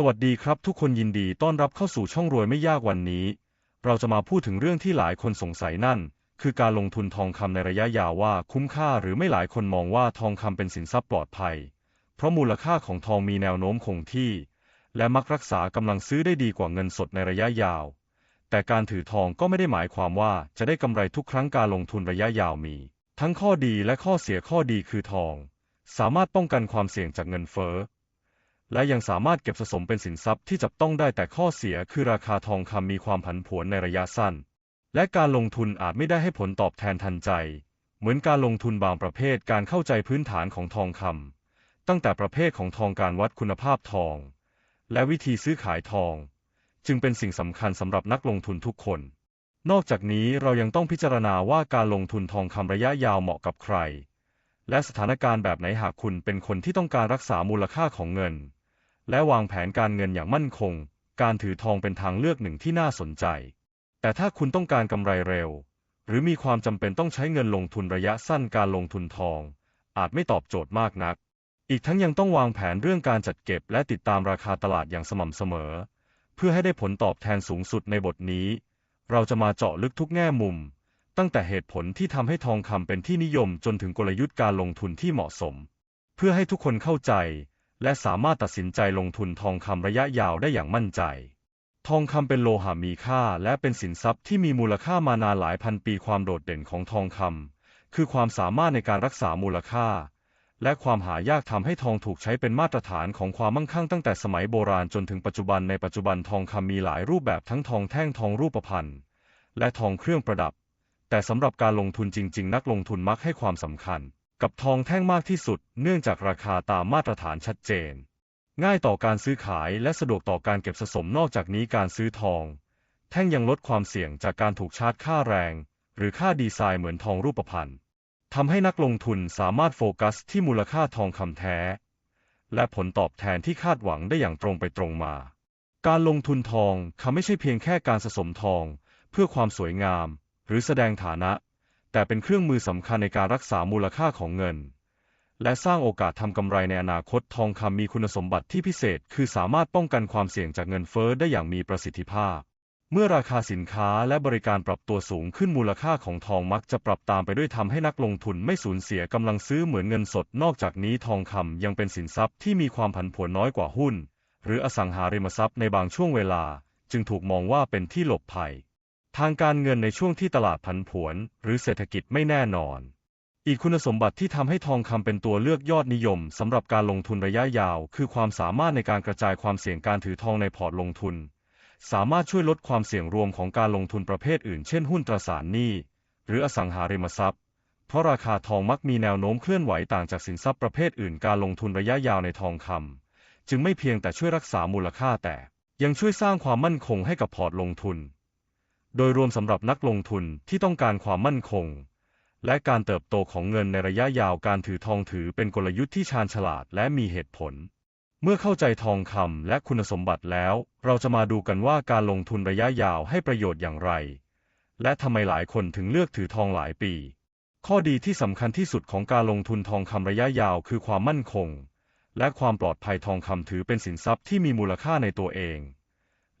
สวัสดีครับทุกคนยินดีต้อนรับเข้าสู่ช่องรวยไม่ยากวันนี้ เราจะมาพูดถึงเรื่องที่หลายคนสงสัยนั่น คือการลงทุนทองคำในระยะยาวว่าคุ้มค่าหรือไม่หลายคนมองว่าทองคำเป็นสินทรัพย์ปลอดภัย เพราะมูลค่าของทองมีแนวโน้มคงที่ และมักรักษากำลังซื้อได้ดีกว่าเงินสดในระยะยาว แต่การถือทองก็ไม่ได้หมายความว่าจะได้กำไรทุกครั้งการลงทุนระยะยาวมี ทั้งข้อดีและข้อเสียข้อดีคือทอง สามารถป้องกันความเสี่ยงจากเงินเฟ้อ และยังสามารถเก็บสะสมเป็นสินทรัพย์ที่จับต้องได้แต่ข้อเสียคือราคาทองคำมีความผันผวนในระยะสั้น และการลงทุนอาจไม่ได้ให้ผลตอบแทนทันใจ เหมือนการลงทุนบางประเภทการเข้าใจพื้นฐานของทองคำตั้งแต่ประเภทของทองการวัดคุณภาพทอง และวิธีซื้อขายทอง จึงเป็นสิ่งสำคัญสำหรับนักลงทุนทุกคน นอกจากนี้เรายังต้องพิจารณาว่าการลงทุนทองคำระยะยาวเหมาะกับใคร และสถานการณ์แบบไหนหากคุณเป็นคนที่ต้องการรักษามูลค่าของเงิน และวางแผนการเงินอย่างมั่นคง การถือทองเป็นทางเลือกหนึ่งที่น่าสนใจ แต่ถ้าคุณต้องการกำไรเร็ว หรือมีความจำเป็นต้องใช้เงินลงทุนระยะสั้นการลงทุนทอง อาจไม่ตอบโจทย์มากนัก อีกทั้งยังต้องวางแผนเรื่องการจัดเก็บและติดตามราคาตลาดอย่างสม่ำเสมอ เพื่อให้ได้ผลตอบแทนสูงสุดในบทนี้ เราจะมาเจาะลึกทุกแง่มุม ตั้งแต่เหตุผลที่ทำให้ทองคำเป็นที่นิยมจนถึงกลยุทธ์การลงทุนที่เหมาะสม เพื่อให้ทุกคนเข้าใจ และสามารถตัดสินใจลงทุนทองคำระยะยาวได้อย่างมั่นใจ ทองคำเป็นโลหะมีค่าและเป็นสินทรัพย์ที่มีมูลค่ามานานหลายพันปีความโดดเด่นของทองคำคือความสามารถในการรักษามูลค่า และความหายากทำให้ทองถูกใช้เป็นมาตรฐานของความมั่งคั่งตั้งแต่สมัยโบราณจนถึงปัจจุบันในปัจจุบันทองคำมีหลายรูปแบบทั้งทองแท่งทองรูปพรรณและทองเครื่องประดับ แต่สำหรับการลงทุนจริง ๆ นักลงทุนมักให้ความสำคัญ กับทองแท่งมากที่สุด เนื่องจากราคาตามมาตรฐานชัดเจน ง่ายต่อการซื้อขายและสะดวกต่อการเก็บสะสมนอกจากนี้การซื้อทอง แท่งยังลดความเสี่ยงจากการถูกชาร์จค่าแรง หรือค่าดีไซน์เหมือนทองรูปพรรณทำให้นักลงทุนสามารถโฟกัสที่มูลค่าทองคำแท้ และผลตอบแทนที่คาดหวังได้อย่างตรงไปตรงมา การลงทุนทองคำไม่ใช่เพียงแค่การสะสมทอง เพื่อความสวยงาม หรือแสดงฐานะ แต่เป็นเครื่องมือสำคัญในการรักษามูลค่าของเงิน และสร้างโอกาสทำกำไรในอนาคตทองคำมีคุณสมบัติที่พิเศษ คือสามารถป้องกันความเสี่ยงจากเงินเฟ้อได้อย่างมีประสิทธิภาพ เมื่อราคาสินค้าและบริการปรับตัวสูงขึ้นมูลค่าของทองมักจะปรับตามไปด้วยทำให้นักลงทุนไม่สูญเสียกำลังซื้อเหมือนเงินสด นอกจากนี้ทองคำยังเป็นสินทรัพย์ที่มีความผันผวนน้อยกว่าหุ้น หรืออสังหาริมทรัพย์ในบางช่วงเวลา จึงถูกมองว่าเป็นที่หลบภัย ทางการเงินในช่วงที่ตลาดผันผวน หรือเศรษฐกิจไม่แน่นอน อีกคุณสมบัติที่ทำให้ทองคำเป็นตัวเลือกยอดนิยมสำหรับการลงทุนระยะยาว คือความสามารถในการกระจายความเสี่ยงการถือทองในพอร์ตลงทุน สามารถช่วยลดความเสี่ยงรวมของการลงทุนประเภทอื่น เช่นหุ้นตราสารหนี้ หรืออสังหาริมทรัพย์เพราะราคาทองมักมีแนวโน้มเคลื่อนไหวต่างจากสินทรัพย์ประเภทอื่น การลงทุนระยะยาวในทองคำจึงไม่เพียงแต่ช่วยรักษามูลค่าแต่ยังช่วยสร้างความมั่นคงให้กับพอร์ตลงทุน โดยรวมสำหรับนักลงทุนที่ต้องการความมั่นคง และการเติบโตของเงินในระยะยาวการถือทองถือเป็นกลยุทธ์ที่ชาญฉลาดและมีเหตุผล เมื่อเข้าใจทองคำและคุณสมบัติแล้ว เราจะมาดูกันว่าการลงทุนระยะยาวให้ประโยชน์อย่างไร และทำไมหลายคนถึงเลือกถือทองหลายปี ข้อดีที่สำคัญที่สุดของการลงทุนทองคำระยะยาวคือความมั่นคง และความปลอดภัยทองคำถือเป็นสินทรัพย์ที่มีมูลค่าในตัวเอง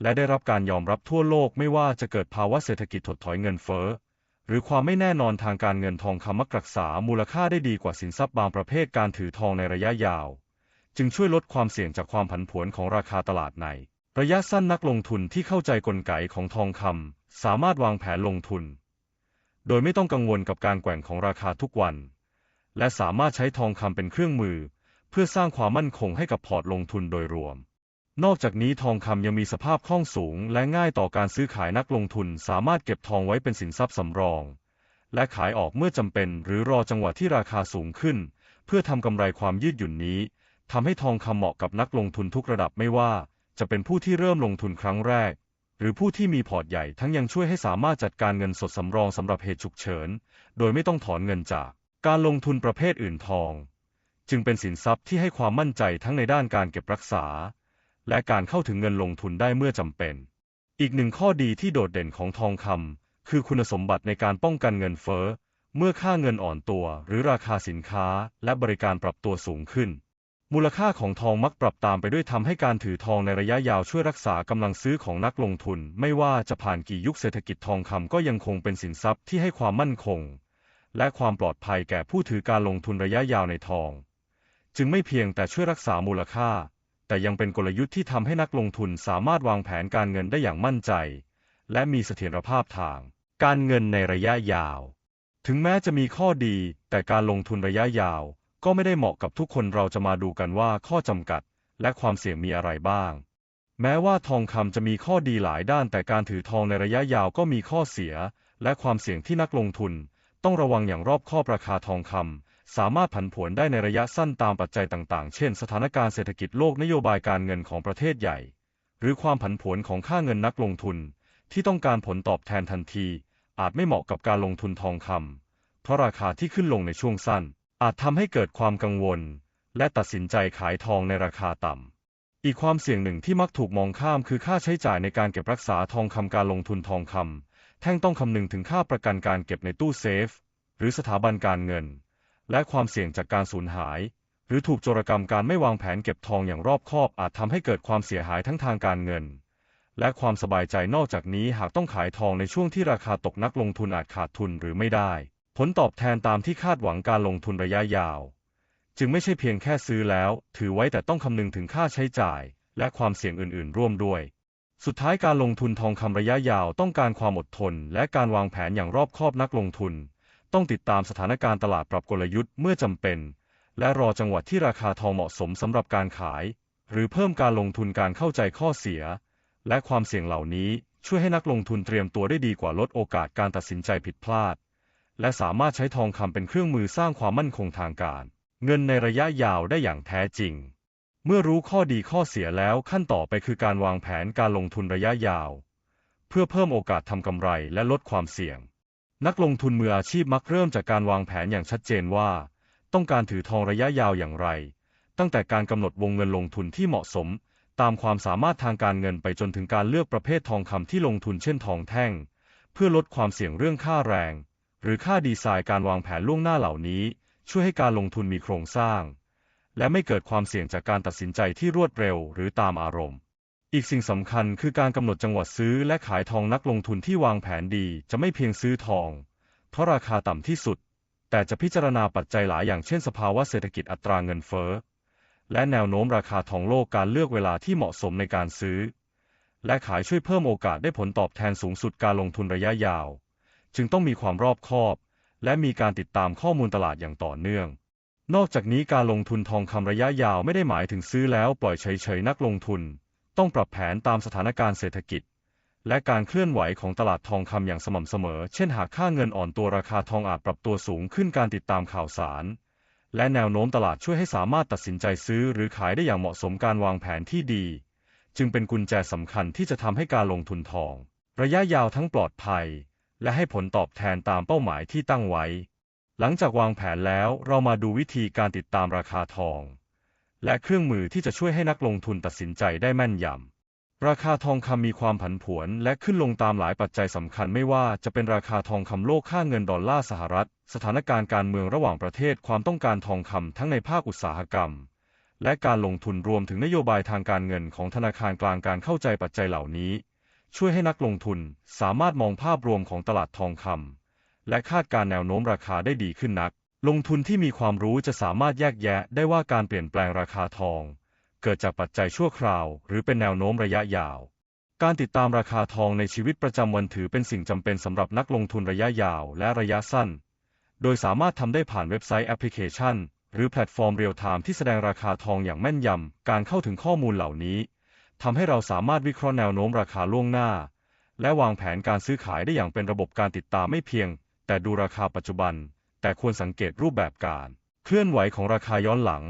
และได้รับการยอมรับทั่วโลกไม่ว่าจะเกิดภาวะเศรษฐกิจถดถอยเงินเฟ้อ หรือความไม่แน่นอนทางการเงินทองคำมักรักษามูลค่าได้ดีกว่าสินทรัพย์บางประเภทการถือทองในระยะยาว จึงช่วยลดความเสี่ยงจากความผันผวนของราคาตลาดใน ระยะสั้นนักลงทุนที่เข้าใจกลไกของทองคำสามารถวางแผนลงทุน โดยไม่ต้องกังวลกับการแกว่งของราคาทุกวัน และสามารถใช้ทองคำเป็นเครื่องมือ เพื่อสร้างความมั่นคงให้กับพอร์ตลงทุนโดยรวม นอกจากนี้ทองคำยังมีสภาพคล่องสูง และง่ายต่อการซื้อขายนักลงทุนสามารถเก็บทองไว้เป็นสินทรัพย์สำรอง และขายออกเมื่อจำเป็น หรือรอจังหวะที่ราคาสูงขึ้น เพื่อทำกำไรความยืดหยุ่นนี้ทำให้ทองคำเหมาะกับนักลงทุนทุกระดับไม่ว่า จะเป็นผู้ที่เริ่มลงทุนครั้งแรก หรือผู้ที่มีพอร์ตใหญ่ทั้งยังช่วยให้สามารถจัดการเงินสดสำรองสำหรับเหตุฉุกเฉิน โดยไม่ต้องถอนเงินจากการลงทุนประเภทอื่นทอง จึงเป็นสินทรัพย์ที่ให้ความมั่นใจทั้งในด้านการเก็บรักษา และการเข้าถึงเงินลงทุนได้เมื่อจำเป็น อีกหนึ่งข้อดีที่โดดเด่นของทองคำคือคุณสมบัติในการป้องกันเงินเฟ้อ เมื่อค่าเงินอ่อนตัว หรือราคาสินค้าและบริการปรับตัวสูงขึ้น มูลค่าของทองมักปรับตามไปด้วยทำให้การถือทองในระยะยาวช่วยรักษากำลังซื้อของนักลงทุน ไม่ว่าจะผ่านกี่ยุคเศรษฐกิจทองคำก็ยังคงเป็นสินทรัพย์ที่ให้ความมั่นคง และความปลอดภัยแก่ผู้ถือการลงทุนระยะยาวในทอง จึงไม่เพียงแต่ช่วยรักษามูลค่า แต่ยังเป็นกลยุทธ์ที่ทำให้นักลงทุนสามารถวางแผนการเงินได้อย่างมั่นใจ และมีเสถียรภาพทาง การเงินในระยะยาว ถึงแม้จะมีข้อดี แต่การลงทุนระยะยาว ก็ไม่ได้เหมาะกับทุกคนเราจะมาดูกันว่าข้อจำกัด และความเสี่ยงมีอะไรบ้าง แม้ว่าทองคำจะมีข้อดีหลายด้าน แต่การถือทองในระยะยาวก็มีข้อเสีย และความเสี่ยงที่นักลงทุน ต้องระวังอย่างรอบคอบราคาทองคำ สามารถผันผวนได้ในระยะสั้นตามปัจจัยต่างๆ เช่น สถานการณ์เศรษฐกิจโลกนโยบายการเงินของประเทศใหญ่ หรือความผันผวนของค่าเงินนักลงทุน ที่ต้องการผลตอบแทนทันที อาจไม่เหมาะกับการลงทุนทองคำเพราะราคาที่ขึ้นลงในช่วงสั้น อาจทำให้เกิดความกังวล และตัดสินใจขายทองในราคาต่ำอีกความเสี่ยงหนึ่งที่มักถูกมองข้ามคือค่าใช้จ่ายในการเก็บรักษาทองคำการลงทุนทองคำแท่งต้องคำนึงถึงค่าประกันการเก็บในตู้เซฟ หรือสถาบันการเงิน และความเสี่ยงจากการสูญหาย หรือถูกโจรกรรมการไม่วางแผนเก็บทองอย่างรอบคอบอาจทำให้เกิดความเสียหายทั้งทางการเงิน และความสบายใจนอกจากนี้หากต้องขายทองในช่วงที่ราคาตกนักลงทุนอาจขาดทุนหรือไม่ได้ ผลตอบแทนตามที่คาดหวังการลงทุนระยะยาว จึงไม่ใช่เพียงแค่ซื้อแล้ว ถือไว้แต่ต้องคำนึงถึงค่าใช้จ่าย และความเสี่ยงอื่น ๆ ร่วมด้วยสุดท้ายการลงทุนทองคำระยะยาวต้องการความอดทน และการวางแผนอย่างรอบคอบนักลงทุน ต้องติดตามสถานการณ์ตลาดปรับกลยุทธ์เมื่อจำเป็น และรอจังหวะที่ราคาทองเหมาะสมสำหรับการขาย หรือเพิ่มการลงทุนการเข้าใจข้อเสีย และความเสี่ยงเหล่านี้ช่วยให้นักลงทุนเตรียมตัวได้ดีกว่าลดโอกาสการตัดสินใจผิดพลาด และสามารถใช้ทองคำเป็นเครื่องมือสร้างความมั่นคงทางการ เงินในระยะยาวได้อย่างแท้จริง เมื่อรู้ข้อดีข้อเสียแล้วขั้นต่อไปคือการวางแผนการลงทุนระยะยาว เพื่อเพิ่มโอกาสทำกำไรและลดความเสี่ยง นักลงทุนมืออาชีพมักเริ่มจากการวางแผนอย่างชัดเจนว่า ต้องการถือทองระยะยาวอย่างไร ตั้งแต่การกำหนดวงเงินลงทุนที่เหมาะสม ตามความสามารถทางการเงินไปจนถึงการเลือกประเภททองคำที่ลงทุนเช่นทองแท่ง เพื่อลดความเสี่ยงเรื่องค่าแรง หรือค่าดีไซน์การวางแผนล่วงหน้าเหล่านี้ ช่วยให้การลงทุนมีโครงสร้าง และไม่เกิดความเสี่ยงจากการตัดสินใจที่รวดเร็วหรือตามอารมณ์ อีกสิ่งสำคัญคือการกำหนดจังหวะซื้อและขายทองนักลงทุนที่วางแผนดีจะไม่เพียงซื้อทอง เพราะราคาต่ำที่สุด แต่จะพิจารณาปัจจัยหลายอย่างเช่นสภาวะเศรษฐกิจอัตราเงินเฟ้อ และแนวโน้มราคาทองโลกการเลือกเวลาที่เหมาะสมในการซื้อ และขายช่วยเพิ่มโอกาสได้ผลตอบแทนสูงสุดการลงทุนระยะยาว จึงต้องมีความรอบคอบ และมีการติดตามข้อมูลตลาดอย่างต่อเนื่อง นอกจากนี้การลงทุนทองคำระยะยาวไม่ได้หมายถึงซื้อแล้วปล่อยเฉยๆนักลงทุน ต้องปรับแผนตามสถานการณ์เศรษฐกิจ และการเคลื่อนไหวของตลาดทองคำอย่างสม่ำเสมอ เช่นหากค่าเงินอ่อนตัวราคาทองอาจปรับตัวสูงขึ้นการติดตามข่าวสาร และแนวโน้มตลาดช่วยให้สามารถตัดสินใจซื้อหรือขายได้อย่างเหมาะสมการวางแผนที่ดี จึงเป็นกุญแจสำคัญที่จะทำให้การลงทุนทอง ระยะยาวทั้งปลอดภัย และให้ผลตอบแทนตามเป้าหมายที่ตั้งไว้ หลังจากวางแผนแล้วเรามาดูวิธีการติดตามราคาทอง และเครื่องมือที่จะช่วยให้นักลงทุนตัดสินใจได้แม่นยำ ราคาทองคำมีความผันผวนและขึ้นลงตามหลายปัจจัยสำคัญไม่ว่าจะเป็นราคาทองคำโลกค่าเงินดอลลาร์สหรัฐ สถานการณ์การเมืองระหว่างประเทศความต้องการทองคำทั้งในภาคอุตสาหกรรม และการลงทุนรวมถึงนโยบายทางการเงินของธนาคารกลางการเข้าใจปัจจัยเหล่านี้ ช่วยให้นักลงทุนสามารถมองภาพรวมของตลาดทองคำและคาดการแนวโน้มราคาได้ดีขึ้นนัก ลงทุนที่มีความรู้จะสามารถแยกแยะได้ว่าการเปลี่ยนแปลงราคาทอง เกิดจากปัจจัยชั่วคราว หรือเป็นแนวโน้มระยะยาว การติดตามราคาทองในชีวิตประจำวันถือเป็นสิ่งจำเป็นสำหรับนักลงทุนระยะยาวและระยะสั้น โดยสามารถทำได้ผ่านเว็บไซต์แอปพลิเคชัน หรือแพลตฟอร์มเรียลไทม์ที่แสดงราคาทองอย่างแม่นยำการเข้าถึงข้อมูลเหล่านี้ทำให้เราสามารถวิเคราะห์แนวโน้มราคาล่วงหน้า และวางแผนการซื้อขายได้อย่างเป็นระบบการติดตามไม่เพียง แต่ดูราคาปัจจุบัน แต่ควรสังเกตรูปแบบการ เคลื่อนไหวของราคาย้อนหลัง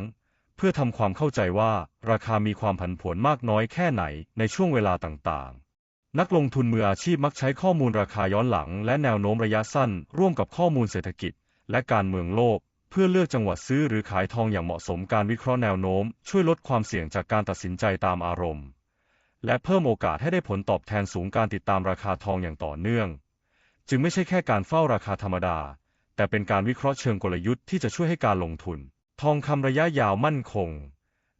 เพื่อทำความเข้าใจว่าราคามีความผันผวนมากน้อยแค่ไหนในช่วงเวลาต่างๆ นักลงทุนมืออาชีพมักใช้ข้อมูลราคาย้อนหลัง และแนวโน้มระยะสั้น ร่วมกับข้อมูลเศรษฐกิจ และการเมืองโลก เพื่อเลือกจังหวะซื้อหรือขายทองอย่างเหมาะสมการวิเคราะห์แนวโน้ม ช่วยลดความเสี่ยงจากการตัดสินใจตามอารมณ์ และเพิ่มโอกาสให้ได้ผลตอบแทนสูงการติดตามราคาทองอย่างต่อเนื่อง จึงไม่ใช่แค่การเฝ้าราคาธรรมดา แต่เป็นการวิเคราะห์เชิงกลยุทธ์ที่จะช่วยให้การลงทุน ทองคำระยะยาวมั่นคง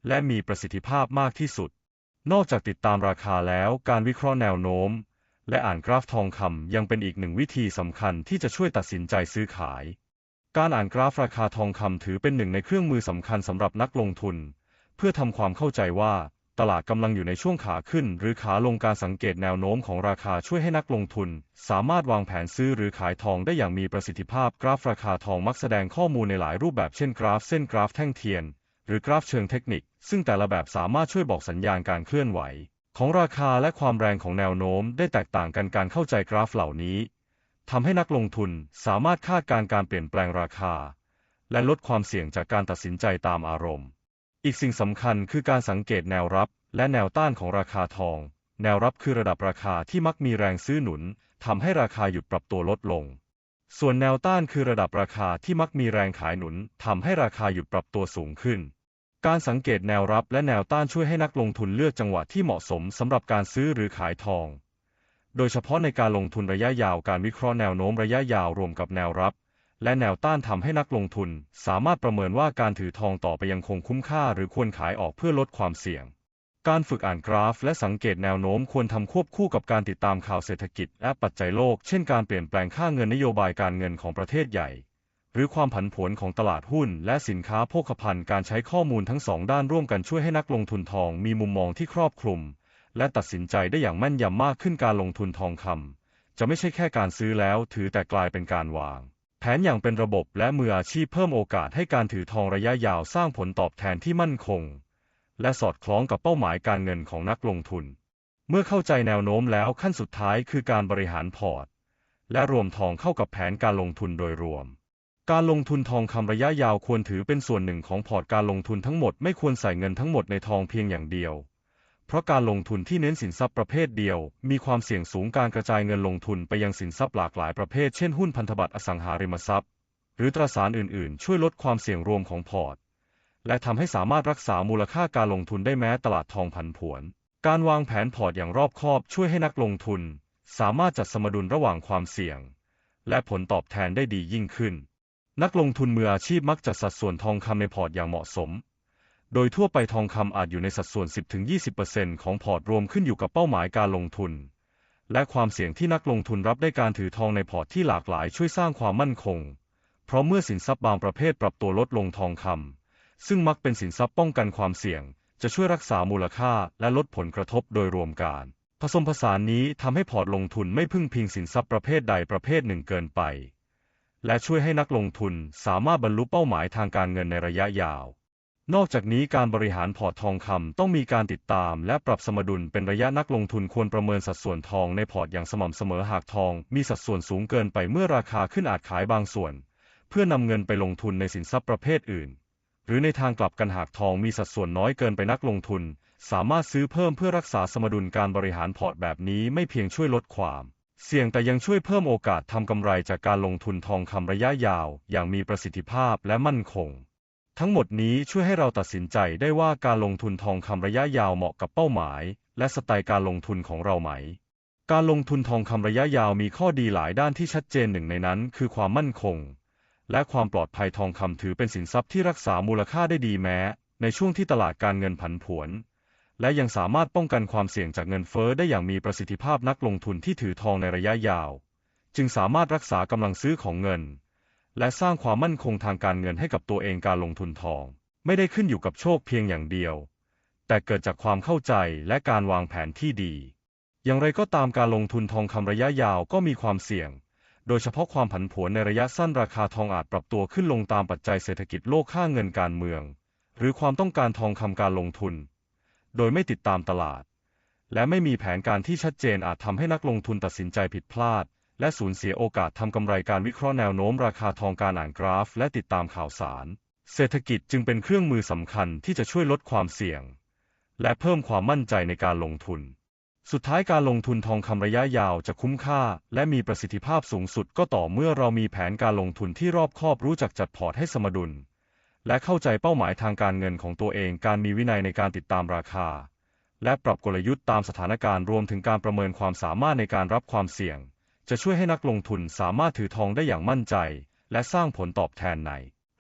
และมีประสิทธิภาพมากที่สุด นอกจากติดตามราคาแล้วการวิเคราะห์แนวโน้ม และอ่านกราฟทองคำยังเป็นอีกหนึ่งวิธีสำคัญที่จะช่วยตัดสินใจซื้อขาย การอ่านกราฟราคาทองคำถือเป็นหนึ่งในเครื่องมือสำคัญสำหรับนักลงทุน เพื่อทำความเข้าใจว่า ตลาดกำลังอยู่ในช่วงขาขึ้น หรือขาลงการสังเกตแนวโน้มของราคาช่วยให้นักลงทุน สามารถวางแผนซื้อหรือขายทองได้อย่างมีประสิทธิภาพ กราฟราคาทองมักแสดงข้อมูลในหลายรูปแบบเช่นกราฟเส้นกราฟแท่งเทียน หรือกราฟเชิงเทคนิค ซึ่งแต่ละแบบสามารถช่วยบอกสัญญาณการเคลื่อนไหว ของราคาและความแรงของแนวโน้ม ได้แตกต่างกันการเข้าใจกราฟเหล่านี้ทำให้นักลงทุนสามารถคาดการณ์การเปลี่ยนแปลงราคา และลดความเสี่ยงจากการตัดสินใจตามอารมณ์ อีกสิ่งสำคัญคือการสังเกตแนวรับและแนวต้านของราคาทอง แนวรับคือระดับราคาที่มักมีแรงซื้อหนุนทำให้ราคาหยุดปรับตัวลดลง ส่วนแนวต้านคือระดับราคาที่มักมีแรงขายหนุนทำให้ราคาหยุดปรับตัวสูงขึ้น การสังเกตแนวรับและแนวต้านช่วยให้นักลงทุนเลือกจังหวะที่เหมาะสมสำหรับการซื้อหรือขายทอง โดยเฉพาะในการลงทุนระยะยาวการวิเคราะห์แนวโน้มระยะยาวรวมกับแนวรับ และแนวต้านทำให้นักลงทุน สามารถประเมินว่าการถือทองต่อไปยังคงคุ้มค่าหรือควรขายออกเพื่อลดความเสี่ยง การฝึกอ่านกราฟ และสังเกตแนวโน้มควรทำควบคู่กับการติดตามข่าวเศรษฐกิจและปัจจัยโลก เช่นการเปลี่ยนแปลงค่าเงินนโยบายการเงินของประเทศใหญ่ หรือความผันผวนของตลาดหุ้น และสินค้าโภคภัณฑ์การใช้ข้อมูลทั้งสองด้านร่วมกันช่วยให้นักลงทุนทองมีมุมมองที่ครอบคลุม และตัดสินใจได้อย่างแม่นยำมากขึ้นการลงทุนทองคำจะไม่ใช่แค่การซื้อแล้วถือแต่กลายเป็นการวาง แผนอย่างเป็นระบบและมืออาชีพเพิ่มโอกาสให้การถือทองระยะยาวสร้างผลตอบแทนที่มั่นคง และสอดคล้องกับเป้าหมายการเงินของนักลงทุน เมื่อเข้าใจแนวโน้มแล้วขั้นสุดท้ายคือการบริหารพอร์ต และรวมทองเข้ากับแผนการลงทุนโดยรวม การลงทุนทองคำระยะยาวควรถือเป็นส่วนหนึ่งของพอร์ตการลงทุนทั้งหมดไม่ควรใส่เงินทั้งหมดในทองเพียงอย่างเดียว เพราะการลงทุนที่เน้นสินทรัพย์ประเภทเดียว มีความเสี่ยงสูงการกระจายเงินลงทุนไปยังสินทรัพย์หลากหลายประเภทเช่นหุ้นพันธบัตรอสังหาริมทรัพย์ หรือตราสารอื่น ๆ ช่วยลดความเสี่ยงรวมของพอร์ต และทำให้สามารถรักษามูลค่าการลงทุนได้แม้ตลาดทองผันผวน การวางแผนพอร์ตอย่างรอบคอบช่วยให้นักลงทุน สามารถจัดสมดุลระหว่างความเสี่ยง และผลตอบแทนได้ดียิ่งขึ้น นักลงทุนมืออาชีพมักจัดสัดส่วนทองคำในพอร์ตอย่างเหมาะสม โดยทั่วไปทองคำอาจอยู่ในสัดส่วน 10-20%ของพอร์ตรวมขึ้นอยู่กับเป้าหมายการลงทุน และความเสี่ยงที่นักลงทุนรับได้การถือทองในพอร์ตที่หลากหลายช่วยสร้างความมั่นคง เพราะเมื่อสินทรัพย์บางประเภทปรับตัวลดลงทองคำซึ่งมักเป็นสินทรัพย์ป้องกันความเสี่ยง จะช่วยรักษามูลค่าและลดผลกระทบโดยรวมการผสมผสานนี้ทำให้พอร์ตลงทุนไม่พึ่งพิงสินทรัพย์ประเภทใดประเภทหนึ่งเกินไป และช่วยให้นักลงทุนสามารถบรรลุเป้าหมายทางการเงินในระยะยาว นอกจากนี้การบริหารพอร์ตทองคำต้องมีการติดตามและปรับสมดุลเป็นระยะนักลงทุนควรประเมินสัดส่วนทองในพอร์ตอย่างสม่ำเสมอหากทองมีสัดส่วนสูงเกินไปเมื่อราคาขึ้นอาจขายบางส่วน เพื่อนำเงินไปลงทุนในสินทรัพย์ประเภทอื่น หรือในทางกลับกันหากทองมีสัดส่วนน้อยเกินไปนักลงทุน สามารถซื้อเพิ่มเพื่อรักษาสมดุลการบริหารพอร์ตแบบนี้ไม่เพียงช่วยลดความเสี่ยงแต่ยังช่วยเพิ่มโอกาสทำกำไรจากการลงทุนทองคำระยะยาว อย่างมีประสิทธิภาพและมั่นคง ทั้งหมดนี้ช่วยให้เราตัดสินใจได้ว่าการลงทุนทองคำระยะยาวเหมาะกับเป้าหมาย และสไตล์การลงทุนของเราไหม การลงทุนทองคำระยะยาวมีข้อดีหลายด้านที่ชัดเจนหนึ่งในนั้น คือความมั่นคง และความปลอดภัยทองคำถือเป็นสินทรัพย์ที่รักษามูลค่าได้ดีแม้ ในช่วงที่ตลาดการเงินผันผวน และยังสามารถป้องกันความเสี่ยงจากเงินเฟ้อได้อย่างมีประสิทธิภาพนักลงทุนที่ถือทองในระยะยาว จึงสามารถรักษากำลังซื้อของเงิน และสร้างความมั่นคงทางการเงินให้กับตัวเองการลงทุนทอง ไม่ได้ขึ้นอยู่กับโชคเพียงอย่างเดียว แต่เกิดจากความเข้าใจและการวางแผนที่ดี อย่างไรก็ตามการลงทุนทองคำระยะยาวก็มีความเสี่ยง โดยเฉพาะความผันผวนในระยะสั้นราคาทองอาจปรับตัวขึ้นลงตามปัจจัยเศรษฐกิจโลกค่าเงินการเมือง หรือความต้องการทองคำการลงทุน โดยไม่ติดตามตลาด และไม่มีแผนการที่ชัดเจนอาจทำให้นักลงทุนตัดสินใจผิดพลาด และสูญเสียโอกาสทำกำไรการวิเคราะห์แนวโน้มราคาทองการอ่านกราฟ และติดตามข่าวสาร เศรษฐกิจจึงเป็นเครื่องมือสำคัญที่จะช่วยลดความเสี่ยง และเพิ่มความมั่นใจในการลงทุน สุดท้ายการลงทุนทองคำระยะยาวจะคุ้มค่า และมีประสิทธิภาพสูงสุดก็ต่อเมื่อเรามีแผนการลงทุนที่รอบคอบรู้จักจัดพอร์ตให้สมดุล และเข้าใจเป้าหมายทางการเงินของตัวเอง การมีวินัยในการติดตามราคา และปรับกลยุทธ์ตามสถานการณ์รวมถึงการประเมินความสามารถในการรับความเสี่ยง จะช่วยให้นักลงทุนสามารถถือทองได้อย่างมั่นใจ และสร้างผลตอบแทนใน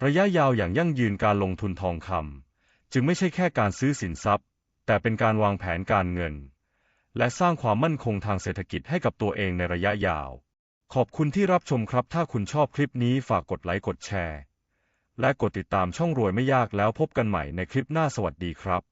ระยะยาวอย่างยั่งยืนการลงทุนทองคำจึงไม่ใช่แค่การซื้อสินทรัพย์ แต่เป็นการวางแผนการเงิน และสร้างความมั่นคงทางเศรษฐกิจให้กับตัวเองในระยะยาว ขอบคุณที่รับชมครับ ถ้าคุณชอบคลิปนี้ฝากกดไลค์กดแชร์ และกดติดตามช่องรวยไม่ยากแล้วพบกันใหม่ในคลิปหน้าสวัสดีครับ